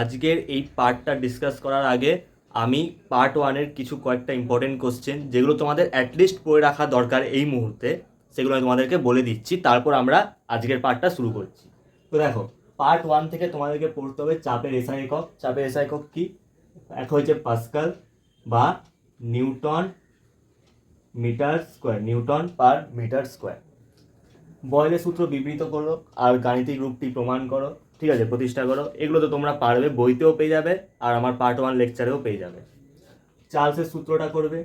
আজকের এই পার্টটা ডিসকাস করার আগে আমি পার্ট ওয়ানের কিছু কয়েকটা ইম্পর্টেন্ট কোশ্চেন যেগুলো তোমাদের অ্যাটলিস্ট পড়ে রাখা দরকার এই মুহূর্তে, সেগুলো আমি তোমাদেরকে বলে দিচ্ছি। তারপর আমরা আজকের পার্টটা শুরু করছি। তো দেখো পার্ট ওয়ান থেকে তোমাদেরকে পড়তে হবে চাপের এসআই একক। চাপের এসআই একক কী? এক হচ্ছে পাস্কাল বা newton metre square, newton per metre square. বয়েলের সূত্র বিবৃত করো আর গাণিতিক রূপটি প্রমাণ করো। ঠিক আছে, প্রতিষ্ঠা করো। এগুলো তো তোমরা পারবে, বইতেও পেয়ে যাবে, আর আমার পার্ট ওয়ান লেকচারেও পেয়ে যাবে। চার্লসের সূত্রটা করবে।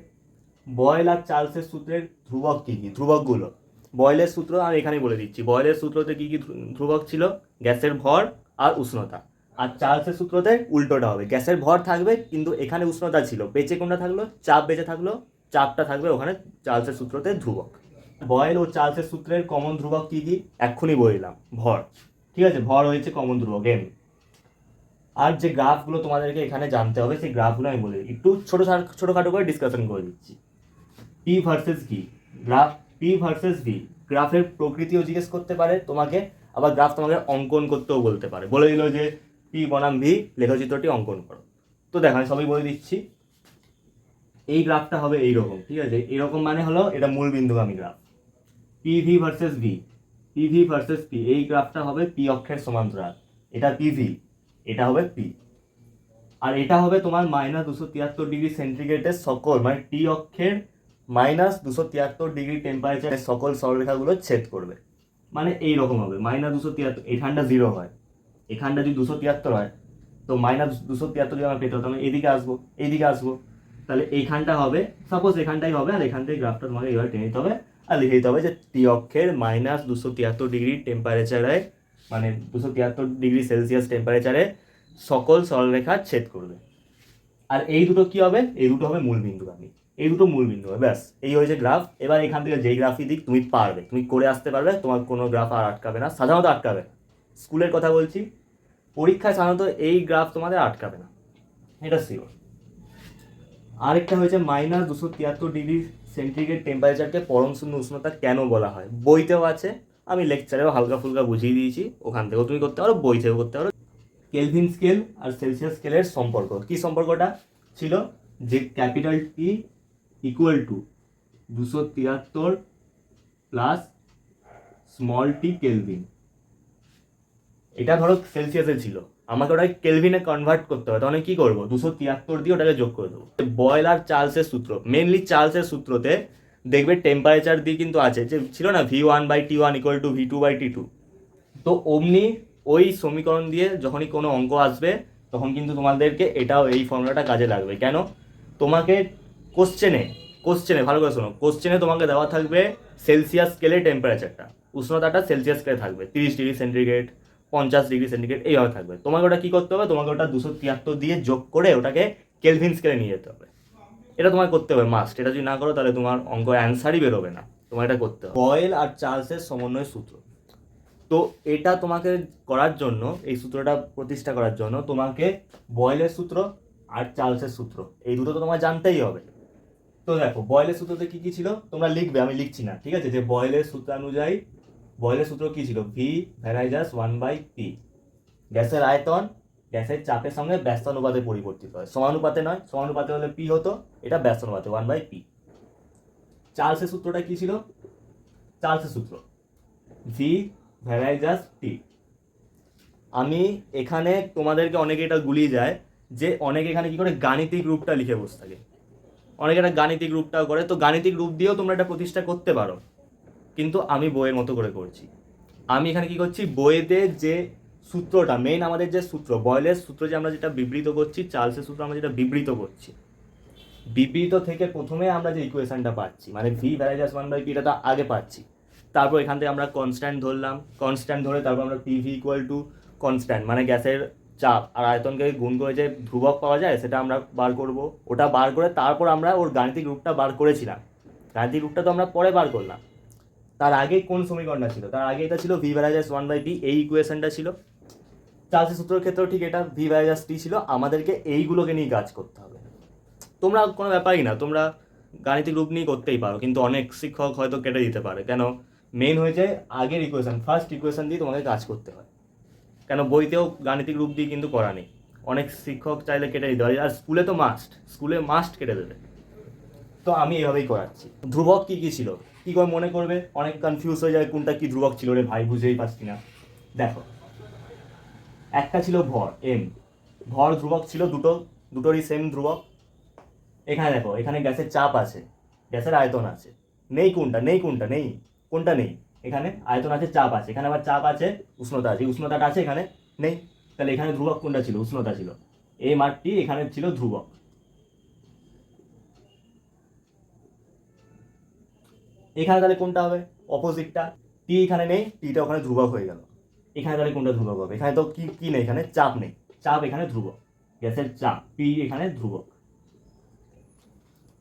বয়েল আর চার্লসের সূত্রের ধ্রুবক কী কী? ধ্রুবকগুলো। বয়েলের সূত্র আমি এখানেই বলে দিচ্ছি। বয়েলের সূত্রতে কী কী ধ্রুবক ছিল? গ্যাসের ভর আর উষ্ণতা। আর চার্লসের সূত্রতে উল্টোটা হবে। গ্যাসের ভর থাকবে, কিন্তু এখানে উষ্ণতা ছিল। বেঁচে কোনটা থাকল? চাপ বেঁচে থাকল। চাপটা থাকবে ওখানে চার্লসের সূত্রতে ধ্রুবক। বয়েল ও চার্লসের সূত্রের কমন ধ্রুবক কী কী? এক্ষুনি বললাম ভর। ঠিক আছে, ভর হয়েছে কমন ধ্রুবক এম আর যে গ্রাফগুলো তোমাদেরকে এখানে জানতে হবে, সেই গ্রাফগুলো আমি বলি একটু ছোটো ছোটোখাটো করে ডিসকাশন করে দিচ্ছি। P versus V graph P versus V গ্রাফের প্রকৃতিও জিজ্ঞেস করতে পারে, তোমাকে আবার গ্রাফ তোমাকে অঙ্কন করতেও বলতে পারে। বলে দিল যে পি বনাম ভি লেখচিত্রটি অঙ্কন করো। তো দেখো, আমি সবই বলে দিচ্ছি। এই গ্রাফটা হবে এইরকম, ঠিক আছে? এরকম মানে হলো এটা মূল বিন্দুগামী graph P V versus V P V versus P এই গ্রাফটা হবে পি অক্ষের সমান্তরাল। এটা পিভি এটা হবে পি আর এটা হবে তোমার মাইনাস দুশো তিয়াত্তর ডিগ্রি সেন্টিগ্রেডের সকল মানে টি অক্ষের মাইনাস দুশো তিয়াত্তর ডিগ্রি টেম্পারেচারের সকল সরলরেখাগুলো ছেদ করবে। মানে এই রকম হবে মাইনাস দুশো তিয়াত্তর এখানটা জিরো হয়। এখানটা যদি দুশো তিয়াত্তর হয়, তো মাইনাস দুশো তিয়াত্তর যদি আমরা পেতে হতো আমি এদিকে আসব এইদিকে আসব। তাহলে এইখানটা হবে সাপোজ এখানটাই হবে, আর এখান থেকে গ্রাফটা তোমাকে এইভাবে টেনে দিতে হবে। লিখে দিতে হবে যে টি অক্ষের মাইনাস দুশো তিয়াত্তর ডিগ্রি টেম্পারেচারে মানে দুশো তিয়াত্তর ডিগ্রি সেলসিয়াস টেম্পারেচারে সকল সরলরেখা ছেদ করবে। আর এই দুটো কি হবে? এই দুটো হবে মূল বিন্দু আমি এই দুটো মূল বিন্দু হবে, ব্যাস। এই হয়েছে গ্রাফ এবার এখান থেকে যেই গ্রাফই দিক, তুমি পারবে। তুমি করে আসতে পারবে, তোমার কোনো গ্রাফ আর আটকাবে না। সাধারণত আটকাবে। স্কুলের কথা বলছি, পরীক্ষায় সাধারণত এই গ্রাফ তোমাদের আটকাবে না। এটা শিওর আরেকটা হয়েছে মাইনাস দুশো তিয়াত্তর ডিগ্রি সেন্টিগ্রেড টেম্পারেচারকে পরম শূন্য উষ্ণতা কেন বলা হয়? বইতেও আছে, আমি লেকচারেও হালকা ফুলকা বুঝিয়ে দিয়েছি, ওখান থেকেও তুমি করতে পারো, বই থেকেও করতে পারো। কেলভিন স্কেল আর সেলসিয়াস স্কেলের সম্পর্ক, কি সম্পর্কটা? ছিল যে ক্যাপিটাল টি ইকুয়াল টু দুশো তিয়াত্তর প্লাস স্মল টি কেলভিন এটা ধরো সেলসিয়াসে ছিল। আমাকে ওটাকে কেলভিনে কনভার্ট করতে হবে, তাহলে কি করব? দুশো তিয়াত্তর দিয়ে ওটাকে যোগ করে দেবো। বয়েল আর চার্লসের সূত্র মেনলি চার্লসের সূত্রতে দেখবে টেম্পারেচার দিয়ে কিন্তু আছে, যে ছিল না V one by T one equal to V two by T two তো অমনি ওই সমীকরণ দিয়ে যখনই কোনো অঙ্ক আসবে, তখন কিন্তু তোমাদেরকে এটাও এই ফর্মুলাটা কাজে লাগবে। কেন? তোমাকে কোশ্চেনে কোশ্চেনে ভালো করে শোনো কোশ্চেনে তোমাকে দেওয়া থাকবে সেলসিয়াস স্কেলে টেম্পারেচারটা উষ্ণতাটা সেলসিয়াস স্কেলে থাকবে, তিরিশ ডিগ্রি সেন্টিগ্রেড। পঞ্চাশ ডিগ্রি সেন্টিগ্রেড, এইভাবে থাকবে। তোমাকে ওটা কী করতে হবে? তোমাকে ওটা দুশো তিয়াত্তর দিয়ে যোগ করে ওটাকে কেলভিন স্কেলে নিয়ে যেতে হবে। এটা তোমায় করতে হবে মাস্ট এটা যদি না করো, তাহলে তোমার অঙ্ক অ্যান্সারই বেরোবে না। তোমার এটা করতে হবে। বয়েল আর চার্লসের সমন্বয় সূত্র। তো এটা তোমাকে করার জন্য, এই সূত্রটা প্রতিষ্ঠা করার জন্য তোমাকে বয়েলের সূত্র আর চার্লসের সূত্র, এই দুটো তো তোমার জানতেই হবে। তো দেখো বয়েলের সূত্রতে কী কী ছিল? তোমরা লিখবে, আমি লিখছি না, ঠিক আছে? যে বয়েলের সূত্রানুযায়ী বয়েলের সূত্র কি ছিল? V varies as one by P গ্যাসের আয়তন গ্যাসের চাপের সঙ্গে ব্যস্তানুপাতে পরিবর্তিত হয়। সমানুপাতে নয়, সমানুপাতে হলে পি হতো, এটা ব্যস্ত ব্যস্তানুপাতে ওয়ান বাই পি চার্লসের সূত্রটা কি ছিল? চার্লসের সূত্র। ভি ভ্যারাইজাস টি আমি এখানে তোমাদেরকে অনেকে এটা গুলিয়ে যায় যে অনেকে এখানে কি করে? গাণিতিক রূপটা লিখে বসে থাকে। অনেকে একটা গাণিতিক রূপটাও করে। তো গাণিতিক রূপ দিয়েও তোমরা এটা প্রতিষ্ঠা করতে পারো। কিন্তু আমি বইয়ের মতো করে করছি। আমি এখানে কি করছি? বইয়েতে যে সূত্রটা মেইন আমাদের যে সূত্র বয়েলের সূত্র যে আমরা যেটা বিবৃত করছি চার্লসের সূত্র আমরা যেটা বিবৃত করছি। বিবৃত থেকে প্রথমে আমরা যে ইকুয়েশনটা পাচ্ছি মানে V varies as one by P এটা তো আগে পাচ্ছি। তারপর এখান থেকে আমরা কনস্ট্যান্ট ধরলাম কনস্ট্যান্ট ধরে তারপর আমরা পিভি ইকুয়াল টু কনস্ট্যান্ট মানে গ্যাসের চাপ আর আয়তনকে গুণ করে যে ধ্রুবক পাওয়া যায়, সেটা আমরা বার করব। ওটা বার করে তারপর আমরা ওর গাণিতিক রূপটা বার করেছিলাম। গাণিতিক রূপটা তো আমরা পরে বার করলাম। তার আগে কোন সমীকরণটা ছিল? তার আগে এটা ছিল V varies as one by P এই ইকুয়েশনটা ছিল। চার্লসের সূত্রের ক্ষেত্রেও ঠিক এটা ভি ভ্যারাইজাস টি ছিল। আমাদেরকে এইগুলোকে নিয়ে কাজ করতে হবে। তোমরা কোনো ব্যাপারই না, তোমরা গাণিতিক রূপ নিয়ে করতেই পারো, কিন্তু অনেক শিক্ষক হয়তো কেটে দিতে পারে। কেন? মেন হয়েছে আগের ইকুয়েশন ফার্স্ট ইকুয়েশন দিয়ে তোমাকে কাজ করতে হয়। কেন? বইতেও গাণিতিক রূপ দিয়ে কিন্তু করা নেই। অনেক শিক্ষক চাইলে কেটে দিতে পারে, আর স্কুলে তো মাস্ট স্কুলে মাস্ট কেটে দেবে। তো আমি এভাবেই করাচ্ছি। ধ্রুবক কি কি ছিল? কি করে মনে করবে? অনেক কনফিউজ হয়ে যায় কোনটা কি ধ্রুবক ছিল রে ভাই বুঝেই পাচ্ছি না। দেখো, একটা ছিল ভর এম ভর ধ্রুবক ছিল দুটো, দুটোরই সেম ধ্রুবক। এখানে দেখো, এখানে গ্যাসের চাপ আছে, গ্যাসের আয়তন আছে। নেই কোনটা নেই কোনটা নেই কোনটা নেই? এখানে আয়তন আছে, চাপ আছে। এখানে আবার চাপ আছে, উষ্ণতা আছে। উষ্ণতাটা আছে এখানে, নেই। তাহলে এখানে ধ্রুবক কোনটা ছিল? উষ্ণতা ছিল। এম আর টি এখানে ছিল ধ্রুবক। এখানে তাহলে কোনটা হবে? অপোজিটটা টি এখানে নেই টিটা ওখানে ধ্রুবক হয়ে গেল। এখানে তাহলে কোনটা ধ্রুবক হবে? এখানে তো কি কি নেই? এখানে চাপ নেই। চাপ এখানে ধ্রুবক। গ্যাসের চাপ। পি এখানে ধ্রুবক।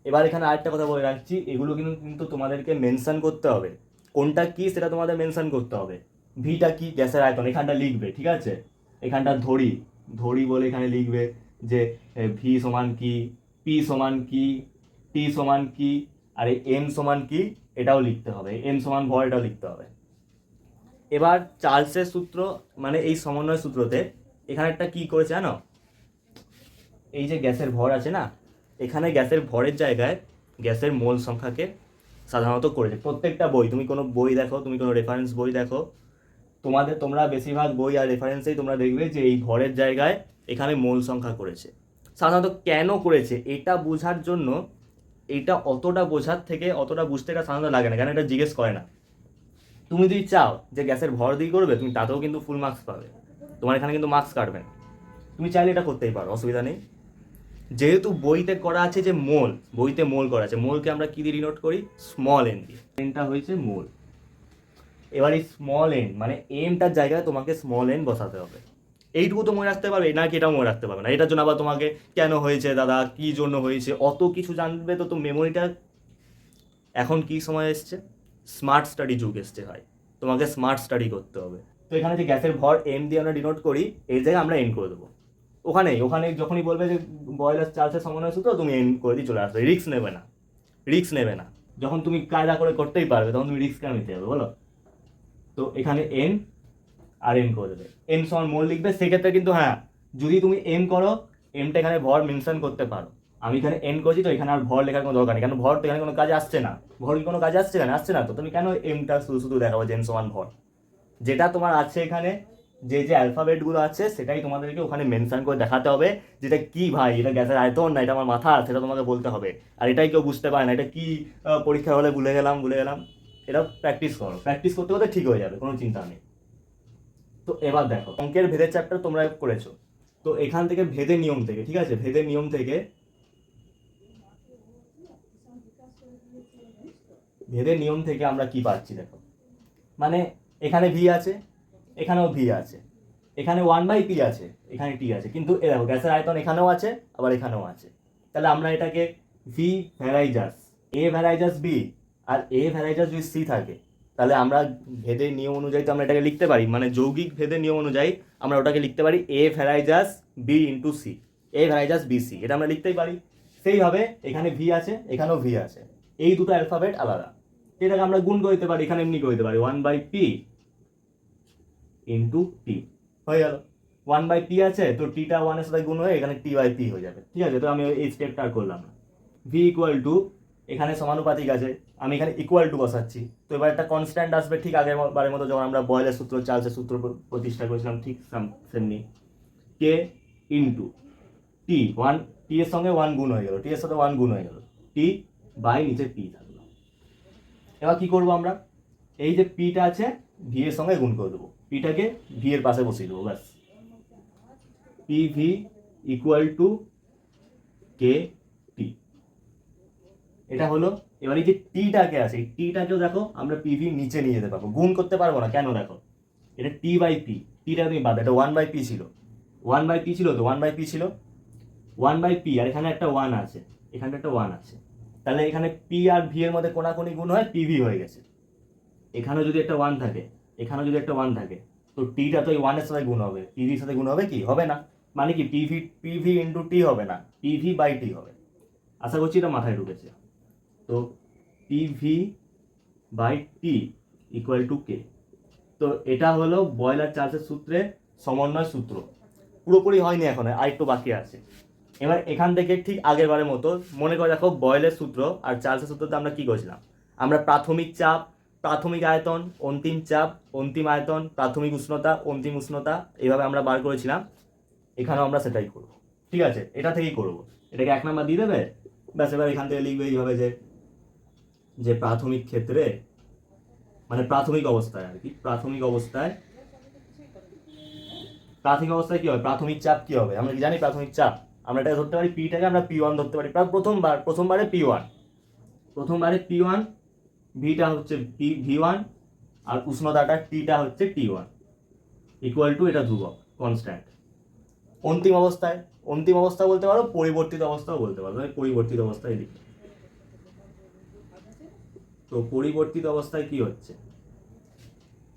এবার এখানে আরেকটা কথা বলে রাখছি। এগুলো কিন্তু কিন্তু তোমাদেরকে মেনশন করতে হবে। কোনটা কি, সেটা তোমাদের মেনশন করতে হবে। ভিটা কি? গ্যাসের আয়তন। এখানটা লিখবে, ঠিক আছে? এখানটা ধরি। ধরি বলে এখানে লিখবে যে ভি সমান কি পি সমান কি টি সমান কি, আর এম সমান কি এটাও লিখতে হবে এম সমান ভর এটাও লিখতে হবে। এবার চার্লসের সূত্র মানে এই সমন্বয় সূত্রতে, এখানে একটা কি করেছে জানো? এই যে গ্যাসের ভর আছে না, এখানে গ্যাসের ভরের জায়গায় গ্যাসের মোল সংখ্যাকে সাধারণত করেছে। প্রত্যেকটা বই, তুমি কোনো বই দেখো, তুমি কোনো রেফারেন্স বই দেখো, তোমাদের, তোমরা বেশিরভাগ বই আর রেফারেন্সেই তোমরা দেখবে যে এই ভরের জায়গায় এখানে মোল সংখ্যা করেছে। সাধারণত কেন করেছে? এটা বোঝার জন্য এটা অতটা বোঝার থেকে অতটা বুঝতে এটা সাধারণত লাগে না, কেন এটা জিজ্ঞেস করে না। তুমি যদি চাও যে গ্যাসের ভর দিয়ে করবে, তুমি তাতেও কিন্তু ফুল মার্কস পাবে। তোমার এখানে কিন্তু মার্কস কাটবে তুমি চাইলে এটা করতেই পারো, অসুবিধা নেই। যেহেতু বইতে করা আছে যে মোল, বইতে মোল করা আছে, মোলকে আমরা কী দিয়ে ডিনোট করি? স্মল এন দিয়ে। এনটা হয়েছে মোল। এবার এই স্মল এন মানে এমটার জায়গায় তোমাকে স্মল এন বসাতে হবে। এইটুকু তো মনে রাখতে পারবে না কি এটাও মনে রাখতে পারবে না? এটার জন্য আবার তোমাকে কেন হয়েছে দাদা, কি জন্য হয়েছে, অত কিছু জানবে তো তো মেমোরিটা এখন কি সময় এসছে? স্মার্ট স্টাডি যুগ এসছে ভাই। তোমাকে স্মার্ট স্টাডি করতে হবে। তো এখানে যে গ্যাসের ভর এম দিয়ে আমরা ডিনোট করি এই জায়গায় আমরা এন করে দেবো। ওখানেই, ওখানে যখনই বলবে যে বয়লার চার্জের সমন্বয় সূত্র, তুমি এন করে দিয়ে চলে আসবে। রিস্ক নেবে না। রিস্ক নেবে না। যখন তুমি কায়দা করে করতেই পারবে, তখন তুমি রিস্ক কেন নিতে হবে বলো? তো এখানে এন আর এম করে দেবে। এম সমান মোল লিখবে, সেক্ষেত্রে কিন্তু হ্যাঁ যদি তুমি এম করো এমটা এখানে ভর মেনশন করতে পারো। আমি এখানে এন করছি তো এখানে আর ভর লেখার কোনো দরকার নেই, কারণ ভর তো এখানে কোনো কাজ আসছে না। ভর কি কোনো কাজ আসছে কেন আসছে না তো। তুমি কেন এমটা শুধু শুধু দেখাবো যে এম সমান ভর? যেটা তোমার আছে এখানে, যে যে অ্যালফাবেটগুলো আছে, সেটাই তোমাদেরকে ওখানে মেনশন করে দেখাতে হবে, যেটা কি ভাই, এটা গ্যাসের আয়তন না, এটা আমার মাথা, সেটা তোমাকে বলতে হবে। আর এটাই কেউ বুঝতে পারে না, এটা কি পরীক্ষার হলে ভুলে গেলাম ভুলে গেলাম। এটা প্র্যাকটিস করো। প্র্যাকটিস করতে করতে ঠিক হয়ে যাবে, কোনো চিন্তা নেই। তো এবার দেখো, অঙ্কের ভেদের চ্যাপ্টার তোমরা করেছ। তো এখান থেকে ভেদের নিয়ম থেকে, ঠিক আছে? ভেদের নিয়ম থেকে ভেদের নিয়ম থেকে আমরা কি পাচ্ছি দেখো? মানে এখানে ভি আছে, এখানেও ভি আছে, এখানে ওয়ান বাই পি আছে, এখানে টি আছে। কিন্তু এ দেখো, গ্যাসের আয়তন এখানেও আছে, আবার এখানেও আছে। তাহলে আমরা এটাকে ভি ভ্যারাইজাস এ ভ্যারাইজাস বি আর এ ভ্যারাইজাস যদি সি থাকে তাহলে আমরা ভেদের নিয়ম অনুযায়ী তো আমরা এটাকে লিখতে পারি। মানে যৌগিক ভেদের নিয়ম অনুযায়ী আমরা ওটাকে লিখতে পারি A varies as B into C A varies as B C এটা আমরা লিখতেই পারি। সেইভাবে এখানে ভি আছে, এখানেও ভি আছে। এই দুটো অ্যালফাবেট আলাদা। এটাকে আমরা গুণ করতে পারি, এখানে এমনি করতে পারি। One by P into T হয়ে গেল। ওয়ান বাই পি আছে, তো টিটা ওয়ানের সাথে গুণ হয়ে এখানে টি বাই পি হয়ে যাবে। ঠিক আছে, তো আমি এই স্টেপটা করলাম না। ভি ইকুয়াল টু এখানে সমানুপাতিক আছে। আমি এখানে ইকুয়াল টু বসাচ্ছি। তো এবার একটা কনস্ট্যান্ট আসবে ঠিক আগের বারের মতো যখন আমরা বয়েলের সূত্র চার্লসের সূত্র প্রতিষ্ঠা করেছিলাম ঠিক সাম- সেমনি। কে ইন্টু টি ওয়ান টি এর সঙ্গে ওয়ান গুণ হয়ে গেল। টি এর সাথে ওয়ান গুণ হয়ে গেল। টি বাই নিচে পি থাকল। এবার কি করব আমরা? এই যে পিটা আছে ভি এর সঙ্গে গুণ করে দেবো। পিটাকে ভি এর পাশে বসিয়ে দেবো, ব্যাস। P V equal to K এটা হলো, এবার এই যে টিটাকে আছে, এই টিটাকেও দেখো আমরা পিভি নিচে নিয়ে যেতে পারব। গুণ করতে পারব না, কেন দেখো? এটা টি বাই পি টিটা তুমি বাদ এটা ওয়ান বাই পি ছিল। ওয়ান বাই পি ছিল তো ওয়ান বাই পি ছিল? ওয়ান বাই পি আর এখানে একটা ওয়ান আছে, এখানে একটা ওয়ান আছে। তাহলে এখানে পি আর ভি এর মধ্যে কোনাকুনি গুণ হয় পিভি হয়ে গেছে। এখানে যদি একটা ওয়ান থাকে এখানে যদি একটা ওয়ান থাকে, তো টিটা তো এই ওয়ানের সাথে গুণ হবে। পিভির সাথে গুণ হবে কি? হবে না। মানে কি? পিভি পিভি ইন্টু টি হবে না পিভি বাই টি হবে। আশা করছি এটা মাথায় ঢুকেছে। তো PV by T equal to K তো এটা হলো বয়লার চার্জের সূত্রে সমন্বয় সূত্র। পুরোপুরি হয়নি এখন, আর একটু বাকি আছে। এবার এখান থেকে ঠিক আগের বারের মতো মনে করে দেখো বয়েলের সূত্র আর চার্লসের সূত্রতে আমরা কি করেছিলাম? আমরা প্রাথমিক চাপ, প্রাথমিক আয়তন, অন্তিম চাপ, অন্তিম আয়তন, প্রাথমিক উষ্ণতা, অন্তিম উষ্ণতা এইভাবে আমরা বার করেছিলাম। এখানেও আমরা সেটাই করব। ঠিক আছে, এটা থেকেই করব। এটাকে এক নাম্বার দিয়ে দেবে? ব্যাস, এবার এখান থেকে লিখবে এইভাবে যে যে প্রাথমিক ক্ষেত্রে মানে প্রাথমিক অবস্থায় আর কি, প্রাথমিক অবস্থায় প্রাথমিক অবস্থায় কি হবে প্রাথমিক চাপ কি হবে? আমরা কি জানি প্রাথমিক চাপ? আমরা এটাকে ধরতে পারি পিটাকে আমরা পি ওয়ান ধরতে পারি। প্রথমবার, প্রথমবারে পি ওয়ান প্রথমবারে পি ওয়ান ভিটা হচ্ছে পি ভি ওয়ান আর উষ্ণতাটা টিটা হচ্ছে টি ওয়ান ইকুয়াল টু এটা ধ্রুবক কনস্ট্যান্ট অন্তিম অবস্থায়, অন্তিম অবস্থা বলতে পারো, পরিবর্তিত অবস্থাও বলতে পারো। পরিবর্তিত অবস্থায় লিখি তো পরিবর্তিত অবস্থায় কি হচ্ছে?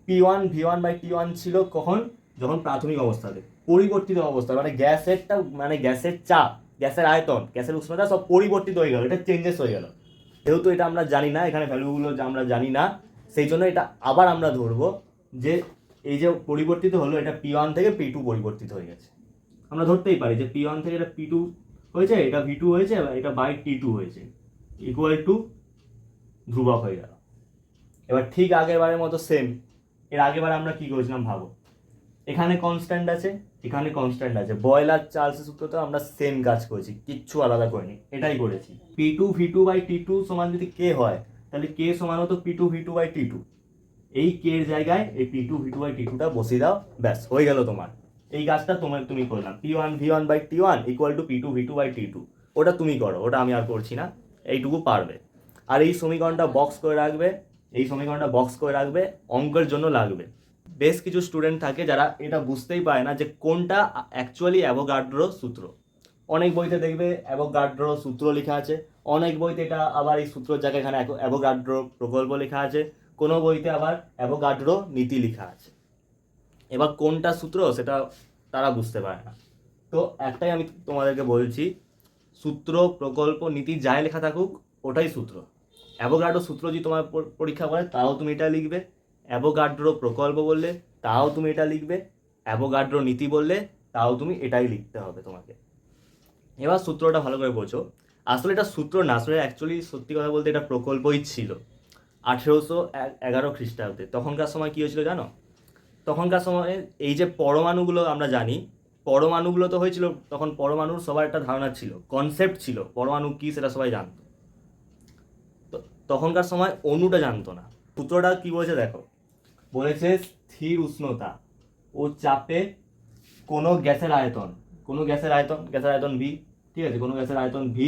P one V one by T one ছিল কখন? যখন প্রাথমিক অবস্থাতে পরিবর্তিত অবস্থা মানে গ্যাসেরটা মানে গ্যাসের চাপ, গ্যাসের আয়তন, গ্যাসের উষ্ণতা সব পরিবর্তিত হয়ে গেল, এটা চেঞ্জেস হয়ে গেল। যেহেতু এটা আমরা জানি না, এখানে ভ্যালুগুলো আমরা জানি না, সেই জন্য এটা আবার আমরা ধরবো যে এই যে পরিবর্তিত হলো, এটা পি ওয়ান থেকে পি টু পরিবর্তিত হয়ে গেছে। আমরা ধরতেই পারি যে পি ওয়ান থেকে এটা পি টু হয়েছে, এটা ভি টু হয়েছে এটা বাই টি টু হয়েছে ইকুয়াল টু ধ্রুবক হয়ে গেল। এবার ঠিক আগের বারের মতো সেম এর আগের আমরা কি করেছিলাম ভাবো? এখানে কনস্ট্যান্ট আছে, এখানে কনস্ট্যান্ট আছে। বয়লার চার্লসের সূত্রতে আমরা সেম কাজ করেছি, কিচ্ছু আলাদা করিনি। এটাই করেছি। P two V two by T two সমান যদি কে হয়, তাহলে কে সমান হতো P two V two by T two এই কে এর জায়গায় এই P two V two by T টুটা বসিয়ে দাও, ব্যাস, হয়ে গেল তোমার। এই কাজটা তোমার তুমি করলাম P one V one by T one equal to P two V two by T two ওটা তুমি করো, ওটা আমি আর করছি না। এইটুকু পারবে। আর এই সমীকরণটা বক্স করে রাখবে, এই সমীকরণটা বক্স করে রাখবে, অঙ্কের জন্য লাগবে। বেশ কিছু স্টুডেন্ট থাকে যারা এটা বুঝতেই পারে না যে কোনটা অ্যাকচুয়ালি অ্যাভোগাড্রো সূত্র। অনেক বইতে দেখবে অ্যাভোগাড্রো সূত্র লেখা আছে, অনেক বইতে এটা আবার এই সূত্রের জায়গায় এখানে অ্যাভোগাড্রো প্রকল্প লেখা আছে, কোনো বইতে আবার অ্যাভোগাড্রো নীতি লেখা আছে। এবার কোনটা সূত্র সেটা তারা বুঝতে পারে না। তো একটাই আমি তোমাদেরকে বলছি, সূত্র, প্রকল্প, নীতি যাই লেখা থাকুক, ওটাই সূত্র। অ্যাভোগাড্রো সূত্র যদি তোমার পরীক্ষা করে, তাও তুমি এটা লিখবে। অ্যাভোগাড্রো প্রকল্প বললে, তাও তুমি এটা লিখবে। অ্যাভোগাড্রো নীতি বললে, তাও তুমি এটাই লিখতে হবে তোমাকে। এবার সূত্রটা ভালো করে বোঝো। আসলে এটা সূত্র না, আসলে অ্যাকচুয়ালি সত্যি কথা বলতে এটা প্রকল্পই ছিল। আঠেরোশো এগারো খ্রিস্টাব্দে। তখনকার সময় কী হয়েছিল জানো? তখনকার সময়ে এই যে পরমাণুগুলো আমরা জানি, পরমাণুগুলো তো হয়েছিল, তখন পরমাণুর সবার একটা ধারণা ছিল কনসেপ্ট ছিল। পরমাণু কী সেটা সবাই জানতো। তখনকার সময় অনুটা জানতো না। সূত্রটা কি বলেছে দেখো? বলেছে স্থির উষ্ণতা ও চাপে কোনো গ্যাসের আয়তন। কোনো গ্যাসের আয়তন? গ্যাসের আয়তন ভি ঠিক আছে? কোনো গ্যাসের আয়তন ভি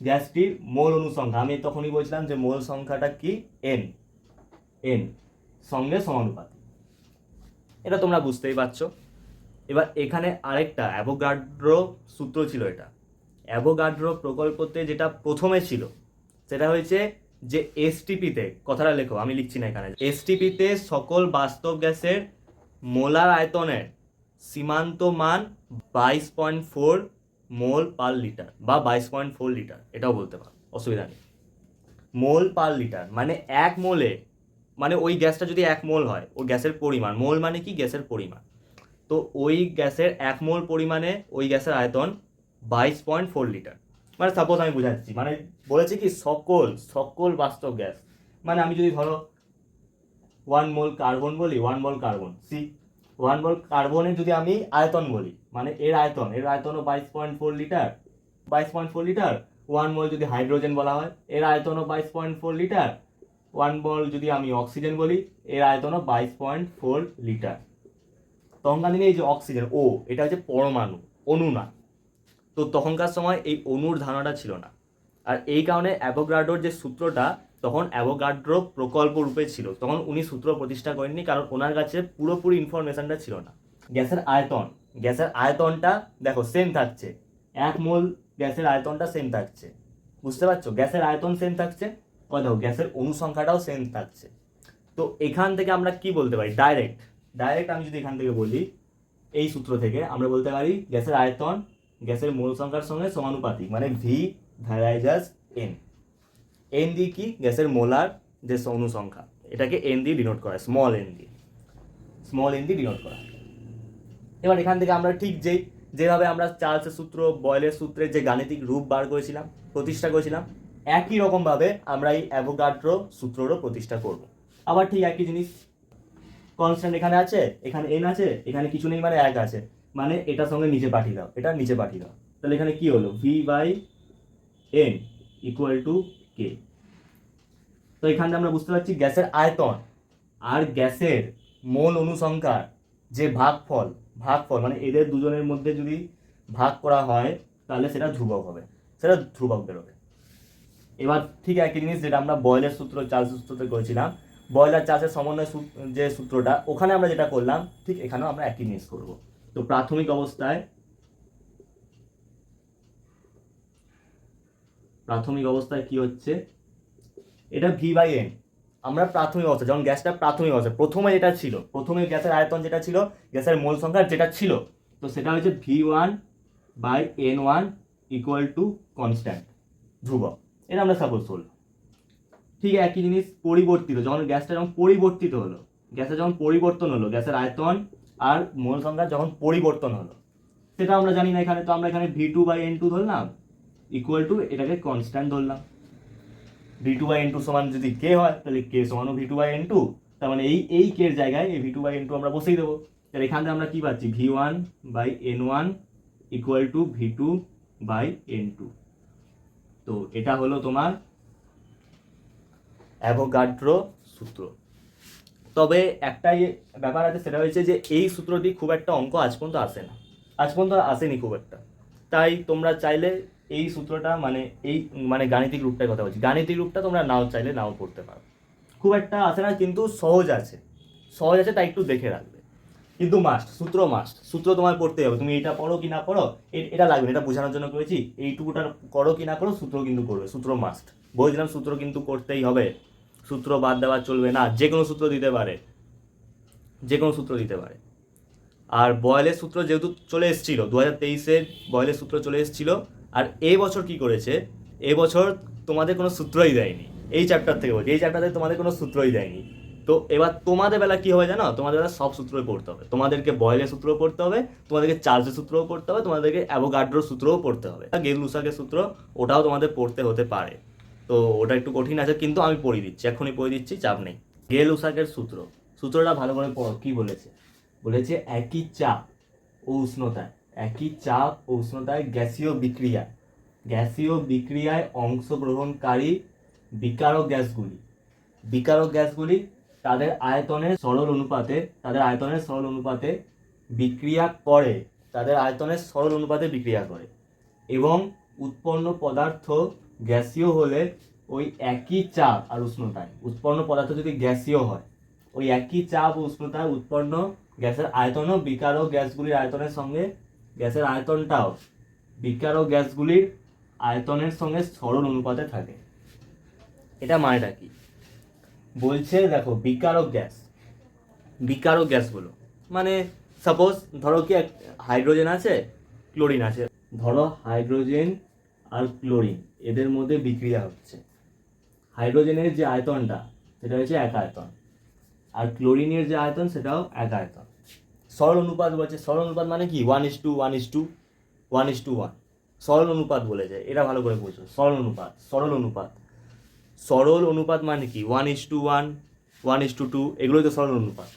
গ্যাসটির মোল অনুসংখ্যা। আমি তখনই বলছিলাম যে মোল সংখ্যাটা কি? এন এন সঙ্গে সমানুপাতি এটা তোমরা বুঝতেই পারছ। এবার এখানে আরেকটা অ্যাভোগাড্রো সূত্র ছিল এটা। অ্যাভোগাড্রো প্রকল্পতে যেটা প্রথমে ছিল, সেটা হয়েছে যে এসটিপিতে কথাটা লেখো, আমি লিখছি না এখানে। এসটিপিতে সকল বাস্তব গ্যাসের মোলার আয়তনের সীমান্ত মান বাইশ point four mole per litre বা বাইশ পয়েন্ট ফোর লিটার, এটাও বলতে পারো, অসুবিধা নেই। মোল পার লিটার মানে এক মোলে মানে ওই গ্যাসটা যদি এক মোল হয় ওই গ্যাসের পরিমাণ, মোল মানে কি? গ্যাসের পরিমাণ। তো ওই গ্যাসের এক মোল পরিমাণে ওই গ্যাসের আয়তন বাইশ পয়েন্ট ফোর লিটার। মানে সাপোজ আমি বোঝাচ্ছি মানে বলেছি কি সকল সকল বাস্তব গ্যাস মানে আমি যদি ধরো ওয়ান মোল কার্বন বলি one mole carbon C one mole কার্বনের যদি আমি আয়তন বলি মানে এর আয়তন, এর আয়তনও বাইশ পয়েন্ট ফোর লিটার, বাইশ point four litre one mole যদি হাইড্রোজেন বলা হয়, এর আয়তনও বাইশ point four litre one mole যদি আমি অক্সিজেন বলি, এর আয়তনও বাইশ পয়েন্ট ফোর লিটার। তখনকার দিনে এই যে অক্সিজেন ও এটা হচ্ছে পরমাণু, অণু না। তো তখনকার সময় এই অণুর ধারণাটা ছিল না। আর এই কারণে অ্যাভোগাড্রোর যে সূত্রটা, তখন অ্যাভোগাড্রো প্রকল্প রূপে ছিল। তখন উনি সূত্র প্রতিষ্ঠা করেননি, কারণ ওনার কাছে পুরোপুরি ইনফরমেশনটা ছিল না। গ্যাসের আয়তন, গ্যাসের আয়তনটা দেখো সেম থাকছে। এক মোল গ্যাসের আয়তনটা সেম থাকছে। বুঝতে পারছ? গ্যাসের আয়তন সেম থাকছে দেখো গ্যাসের অনুসংখ্যাটাও সেম থাকছে। তো এখান থেকে আমরা কি বলতে পারি? ডাইরেক্ট ডাইরেক্ট আমি যদি এখান থেকে বলি, এই সূত্র থেকে আমরা বলতে পারি, গ্যাসের আয়তন গ্যাসের মূল সংখ্যার সঙ্গে সমানুপাতিক মানে ভি ভ্যারাইজাস এন এন দিয়ে কি? গ্যাসের মোলার যে অনুসংখ্যা, এটাকে এন দিয়ে ডিনোট করা স্মল এন দিয়ে। স্মল এন দিয়ে ডিনোট করা এবার এখান থেকে আমরা ঠিক যেই, যেভাবে আমরা চার্লসের সূত্র, বয়েলের সূত্রের যে গাণিতিক রূপ বার করেছিলাম, প্রতিষ্ঠা করেছিলাম, একই রকমভাবে আমরা এই অ্যাভোগাড্রো সূত্ররও প্রতিষ্ঠা করব। আবার ঠিক একই জিনিস কনস্ট্যান্ট এখানে আছে, এখানে এন আছে, এখানে কিছু নেই মানে এক আছে। মানে এটার সঙ্গে নিচে পাঠিয়ে দাও, এটা নিচে পাঠিয়ে দাও। তাহলে এখানে কি হলো? V by N equal to K তো এখান থেকে আমরা বুঝতে পারছি গ্যাসের আয়তন আর গ্যাসের মোল অনুসংখ্যার যে ভাগফল ভাগফল মানে এদের দুজনের মধ্যে যদি ভাগ করা হয়, তাহলে সেটা ধ্রুবক হবে। সেটা ধ্রুবক বেরোবে। এবার ঠিক একই জিনিস যেটা আমরা বয়লের সূত্র চার্জ সূত্রতে করেছিলাম। বয়লার চাষের সমন্বয় যে সূত্রটা, ওখানে আমরা যেটা করলাম, ঠিক এখানেও আমরা একই জিনিস করব। তো প্রাথমিক অবস্থায় প্রাথমিক অবস্থায় কি হচ্ছে? এটা ভি বাই এন আমরা প্রাথমিক অবস্থা, যখন গ্যাসটা প্রাথমিক অবস্থা, প্রথমে যেটা ছিল, প্রথমে গ্যাসের আয়তন যেটা ছিল, গ্যাসের মোল সংখ্যা যেটা ছিল, তো সেটা হচ্ছে V one by N one equal to constant ধ্রুবক। এটা আমরা সাপোজ করলাম। ঠিক একই জিনিস পরিবর্তিত, যখন গ্যাসটা যখন পরিবর্তিত হলো গ্যাসের যখন পরিবর্তন হলো, গ্যাসের আয়তন আর মোল সংখ্যা যখন পরিবর্তন হলো, সেটা আমরা জানি না এখানে, তো আমরা এখানে V two by N two ধরলাম ইকুয়াল টু এটাকে কনস্ট্যান্ট ধরলাম। V two by N two সমান যদি কে হয়, তাহলে কে সমানও V two by N two তার মানে এই এই কে এর জায়গায় এই V two by N two আমরা বসেই দেবো। তাহলে এখান থেকে আমরা কি পাচ্ছি? V one by N one equal to V two by N two তো এটা হলো তোমার অ্যাভোগাড্রো সূত্র। তবে একটাই ব্যাপার আছে, সেটা হয়েছে যে এই সূত্রটি খুব একটা অঙ্ক আজ পর্যন্ত আসে না। আজ পর্যন্ত আসেনি খুব একটা। তাই তোমরা চাইলে এই সূত্রটা মানে এই মানে গাণিতিক রূপটার কথা বলছি। গাণিতিক রূপটা তোমরা নাও, চাইলে নাও পড়তে পারো। খুব একটা আসে না, কিন্তু সহজ আছে। সহজ আছে, তাই একটু দেখে রাখবে। কিন্তু মাস্ট সূত্র মাস্ট সূত্র তোমার পড়তে হবে। তুমি এটা পড়ো কি না পড়ো এটা লাগবে এটা বোঝানোর জন্য করেছি, এইটুকুটা করো কি না করো, সূত্র কিন্তু করবে। সূত্র মাস্ট বলছিলাম সূত্র কিন্তু করতেই হবে। সূত্র বাদ দেওয়া চলবে না, যে কোনো সূত্র দিতে পারে। যে কোনো সূত্র দিতে পারে। আর বয়েলের সূত্র যেহেতু চলে এসেছিল দু হাজার তেইশের বয়েলের সূত্র চলে এসেছিল, আর এই বছর কি করেছে? এই বছর তোমাদের কোনো সূত্রই দেয়নি। এই চ্যাপ্টার থেকে বলছি, এই চ্যাপ্টারে তোমাদের কোনো সূত্রই দেয়নি। তো এবার তোমাদের বেলা কি হবে জানো? তোমাদের বেলা সব সূত্রই পড়তে হবে। তোমাদেরকে বয়েলের সূত্রও পড়তে হবে, তোমাদেরকে চার্জের সূত্রও পড়তে হবে, তোমাদেরকে অ্যাভোগাড্রোর সূত্রও পড়তে হবে। গেল লুসাকের সূত্র, ওটাও তোমাদের পড়তে হতে পারে। তো ওটা একটু কঠিন আছে, কিন্তু আমি পড়িয়ে দিচ্ছি, এখনই পড়িয়ে দিচ্ছি, চাপ নেই। গেল উসাকের সূত্র। সূত্রটা ভালো করে পড়ো, কি বলেছে? বলেছে, একই চাপ ও উষ্ণতায়, একই চাপ ও উষ্ণতায় গ্যাসীয় বিক্রিয়া, গ্যাসীয় বিক্রিয়ায় অংশগ্রহণকারী বিকারক গ্যাসগুলি। বিকারক গ্যাসগুলি তাদের আয়তনের সরল অনুপাতে, তাদের আয়তনের সরল অনুপাতে বিক্রিয়া করে, তাদের আয়তনের সরল অনুপাতে বিক্রিয়া করে এবং উৎপন্ন পদার্থ গ্যাসীয় হলে ওই একই চাপ আর উষ্ণতায়, উৎপন্ন পদার্থ যদি গ্যাসীয় হয়, ওই একই চাপ উষ্ণতায় উৎপন্ন গ্যাসের আয়তনও বিকারক গ্যাসগুলির আয়তনের সঙ্গে, গ্যাসের আয়তনটাও বিকারক গ্যাসগুলির আয়তনের সঙ্গে সরল অনুপাতে থাকে। এটা মানেটা কি? বলছে, দেখো বিকারক গ্যাস। বিকারক গ্যাসগুলো মানে সাপোজ ধরো কি এক হাইড্রোজেন আছে ক্লোরিন আছে। ধরো হাইড্রোজেন আর ক্লোরিন এদের মধ্যে বিক্রিয়া হচ্ছে। হাইড্রোজেনের যে আয়তনটা, সেটা হচ্ছে এক আয়তন। আর ক্লোরিনের যে আয়তন, সেটাও এক আয়তন। সরল অনুপাত বলছে, সরল অনুপাত মানে কি? One is to one is to one is to one সরল অনুপাত বলে যায়, এটা ভালো করে বুঝো। সরল অনুপাত সরল অনুপাত। সরল অনুপাত মানে কি? One is to one one is to two এগুলোই তো সরল অনুপাত।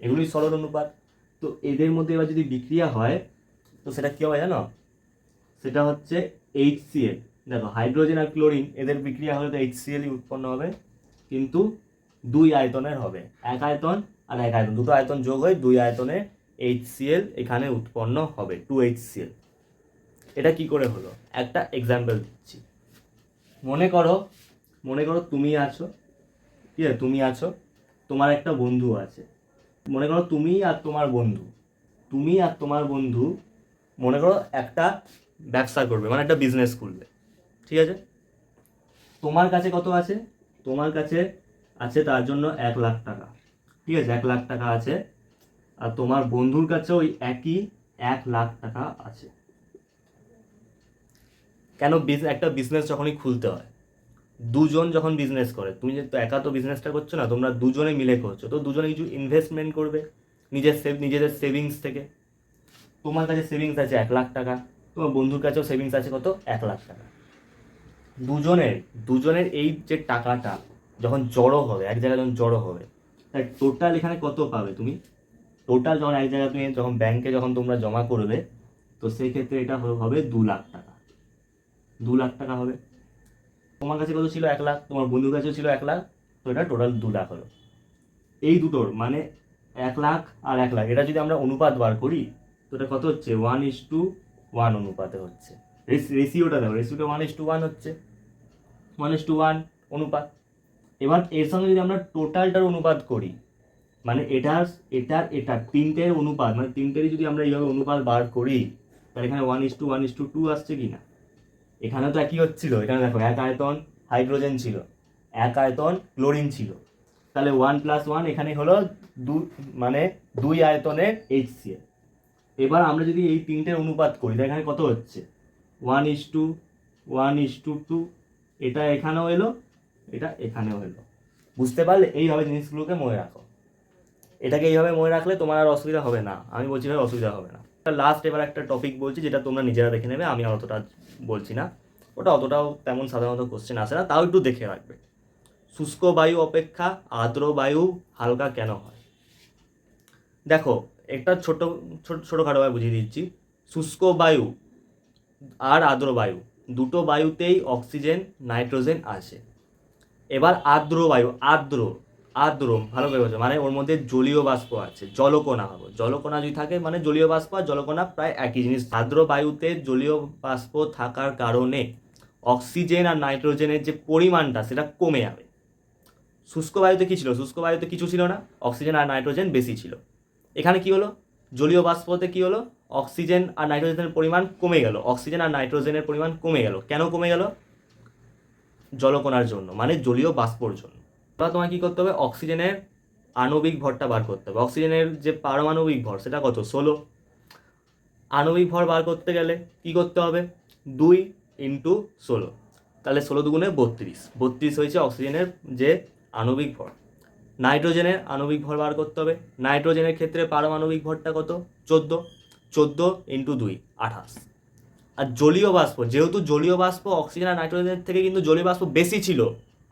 এগুলোই সরল অনুপাত। তো এদের মধ্যে এবার যদি বিক্রিয়া হয়, তো সেটা কী হবে জানো? সেটা হচ্ছে এইচ সিএল দেখো হাইড্রোজেন আর ক্লোরিন এদের বিক্রিয়া হলে তো এইচ সিএলই উৎপন্ন হবে, কিন্তু দুই আয়তনের হবে। এক আয়তন আর এক আয়তন, দুটো আয়তন যোগ হয়ে দুই আয়তনে এইচ সিএল এখানে উৎপন্ন হবে টু এইচ সিএল এটা কি করে হলো? একটা এক্সাম্পল দিচ্ছি। মনে করো মনে করো তুমি আছো, ঠিক আছে, তুমি আছো, তোমার একটা বন্ধু আছে। মনে করো তুমি আর তোমার বন্ধু, তুমি আর তোমার বন্ধু মনে করো একটা ব্যবসা করবে মানে একটা বিজনেস করবে ঠিক আছে? তোমার কাছে কত আছে? তোমার কাছে আছে তার জন্য এক লাখ টাকা। ঠিক আছে? এক লাখ টাকা আছে। আর তোমার বন্ধুর কাছে ওই একই এক লাখ টাকা আছে। কেন একটা বিজনেস যখনই খুলতে হয়, দুজন যখন বিজনেস করে, তুমি যে একা তো বিজনেসটা করছ না, তোমরা দুজনে মিলে করছ, তো দুজনে কিছু ইনভেস্টমেন্ট করবে নিজের সেভ নিজেদের সেভিংস থেকে। তোমার কাছে সেভিংস আছে এক লাখ টাকা, তোমার বন্ধুর কাছেও সেভিংস আছে কত? এক লাখ টাকা। দুজনের দুজনের এই যে টাকাটা যখন জড়ো হবে, এক জায়গায় যখন জড়ো হবে তাই টোটাল এখানে কত পাবে তুমি? টোটাল যখন এক জায়গায় তুমি যখন ব্যাংকে যখন তোমরা জমা করবে, তো সেই ক্ষেত্রে এটা হবে- দু লাখ টাকা। দু লাখ টাকা হবে। তোমার কাছে কত ছিল? এক লাখ। তোমার বন্ধুর কাছেও ছিল এক লাখ। তো এটা টোটাল দু লাখ হলো। এই দুটোর মানে এক লাখ আর এক লাখ। এটা যদি আমরা অনুপাত বার করি, তো এটা কত হচ্ছে? ওয়ান ইস টু ওয়ান অনুপাতে হচ্ছে। রেশিওটা দেখো। রেশিওটা ওয়ান ইস টু ওয়ান হচ্ছে। ইস টু ওয়ান অনুপাত। এবার এর সঙ্গে যদি আমরা টোটালটার অনুপাত করি মানে এটার এটার এটা তিনটের অনুপাত মানে তিনটেরই যদি আমরা এইভাবে অনুপাত বার করি, তাহলে এখানে one is to one is to two আসছে কি না? এখানে তো একই হচ্ছিল, এখানে দেখো এক আয়তন হাইড্রোজেন ছিল, এক আয়তন ক্লোরিন ছিল। তাহলে ওয়ান প্লাস ওয়ান এখানে হলো দু মানে দুই আয়তনের এইচ এবার আমরা যদি এই তিনটের অনুপাত করি, তাহলে এখানে কত হচ্ছে? One is to one is to two এটা এখানেও এলো, এটা এখানেও এলো। বুঝতে পারলে এইভাবে জিনিসগুলোকে মনে রাখো। এটাকে এইভাবে মনে রাখলে তোমার আর অসুবিধা হবে না। আমি বলছি ভাই, অসুবিধা হবে না। লাস্ট এবার একটা টপিক বলছি, যেটা তোমরা নিজেরা দেখে নেবে, আমি অতটা বলছি না। ওটা অতটাও তেমন সাধারণত কোশ্চেন আসে না, তাও একটু দেখে রাখবে। শুষ্ক বায়ু অপেক্ষা আর্দ্র বায়ু হালকা কেন হয়? দেখো, একটা ছোট ছোট ছোটোখাটোভাবে বুঝিয়ে দিচ্ছি। শুষ্ক বায়ু আর আর্দ্র বায়ু দুটো বায়ুতেই অক্সিজেন, নাইট্রোজেন আছে এবার আর্দ্র বায়ু, আর্দ্র আর্দ্র, ভালো করে বোঝো মানে ওর মধ্যে জলীয় বাষ্প আছে, জলকণা হবে। জলকণা যদি থাকে মানে জলীয় বাষ্প আর জলকণা প্রায় একই জিনিস। আর্দ্র বায়ুতে জলীয় বাষ্প থাকার কারণে অক্সিজেন আর নাইট্রোজেনের যে পরিমাণটা, সেটা কমে যাবে। শুষ্ক বায়ুতে কী ছিল? শুষ্ক বায়ুতে কিছু ছিল না, অক্সিজেন আর নাইট্রোজেন বেশি ছিল। এখানে কি হলো? জলীয় বাষ্পতে কি হলো? অক্সিজেন আর নাইট্রোজেনের পরিমাণ কমে গেল। অক্সিজেন আর নাইট্রোজেনের পরিমাণ কমে গেল। কেন কমে গেল? জলকণার জন্য মানে জলীয় বাষ্পর জন্য। এবার তোমায় কী করতে হবে? অক্সিজেনের আণবিক ভরটা বার করতে হবে। অক্সিজেনের যে পারমাণবিক ভর, সেটা কত? ষোলো। আণবিক ভর বার করতে গেলে কি করতে হবে? দুই ইন্টু ষোলো। তাহলে ষোলো দুগুণে বত্রিশ। বত্রিশ হয়েছে অক্সিজেনের যে আণবিক ভর। নাইট্রোজেনের আণবিক ভর বার করতে হবে। নাইট্রোজেনের ক্ষেত্রে পারমাণবিক ভরটা কত? চোদ্দ। চোদ্দ ইন্টু দুই, আঠাশ। আর জলীয় বাষ্প, যেহেতু জলীয় বাষ্প অক্সিজেন আর নাইট্রোজেনের থেকে কিন্তু জলীয় বাষ্প বেশি ছিল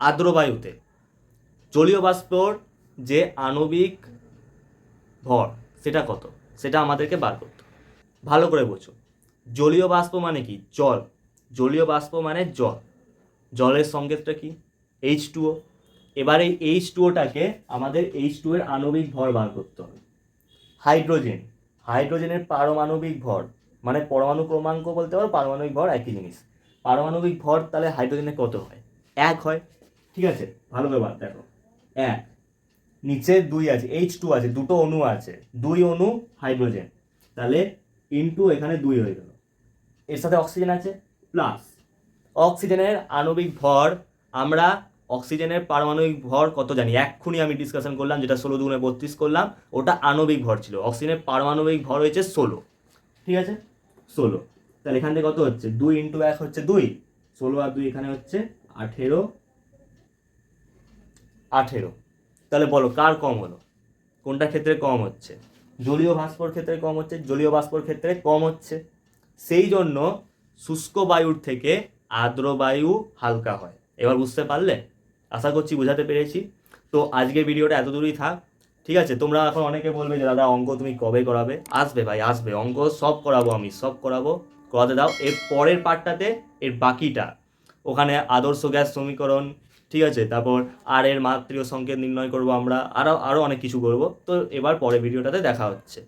আর্দ্রবায়ুতে জলীয় বাষ্পর যে আণবিক ভর, সেটা কত? সেটা আমাদেরকে বার করতে ভালো করে বোঝো। জলীয় বাষ্প মানে কি? জল। জলীয় বাষ্প মানে জল। জলের সংকেতটা কি? এইচ টুও এবার এই এইচ টুওটাকে আমাদের এইচ টু এর আণবিক ভর বার করতে হবে। হাইড্রোজেন হাইড্রোজেনের পারমাণবিক ভর মানে পরমাণু ক্রমাঙ্ক বলতে পারো, পারমাণবিক ভর একই জিনিস। পারমাণবিক ভর তাহলে হাইড্রোজেনে কত হয়? এক হয়। ঠিক আছে? ভালো করে দেখো। এক। নিচে দুই আছে এইচ টু আছে, দুটো অণু আছে, দুই অণু হাইড্রোজেন। তাহলে ইনটু এখানে দুই হয়ে গেল। এর সাথে অক্সিজেন আছে? প্লাস অক্সিজেনের আণবিক ভর আমরা অক্সিজেনের পারমাণবিক ভর কত জানি? এক্ষুনি আমি ডিসকাশন করলাম, যেটা ষোলো দুগুণে বত্রিশ করলাম, ওটা আণবিক ভর ছিল। অক্সিজেনের পারমাণবিক ভর হয়েছে ষোলো। ঠিক আছে? ষোলো। তাহলে এখান থেকে কত হচ্ছে? দুই ইন্টু এক হচ্ছে দুই। ষোলো আর দুই এখানে হচ্ছে আঠেরো। আঠেরো। তাহলে বলো, কার কম হলো? কোনটা ক্ষেত্রে কম হচ্ছে? জলীয় বাষ্পর ক্ষেত্রে কম হচ্ছে, জলীয় বাষ্পর ক্ষেত্রে কম হচ্ছে। সেই জন্য শুষ্ক বায়ুর থেকে আর্দ্র বায়ু হালকা হয়। এবার বুঝতে পারলে? আশা করছি বোঝাতে পেরেছি। তো আজকের ভিডিওটা এত দূরই থাক, ঠিক আছে? তোমরা এখন অনেকে বলবে যে, দাদা, অঙ্ক তুমি কবে করাবে? আসবে ভাই, আসবে। অঙ্ক সব করাবো আমি, সব করাবো। করাতে দাও। এর পরের পার্টটাতে এর বাকিটা। ওখানে আদর্শ গ্যাস সমীকরণ, ঠিক আছে? তারপর আর এর মাত্রীয় সংকেত নির্ণয় করব আমরা। আরও আরও অনেক কিছু করব। তো এবার পরের ভিডিওটাতে দেখা হচ্ছে।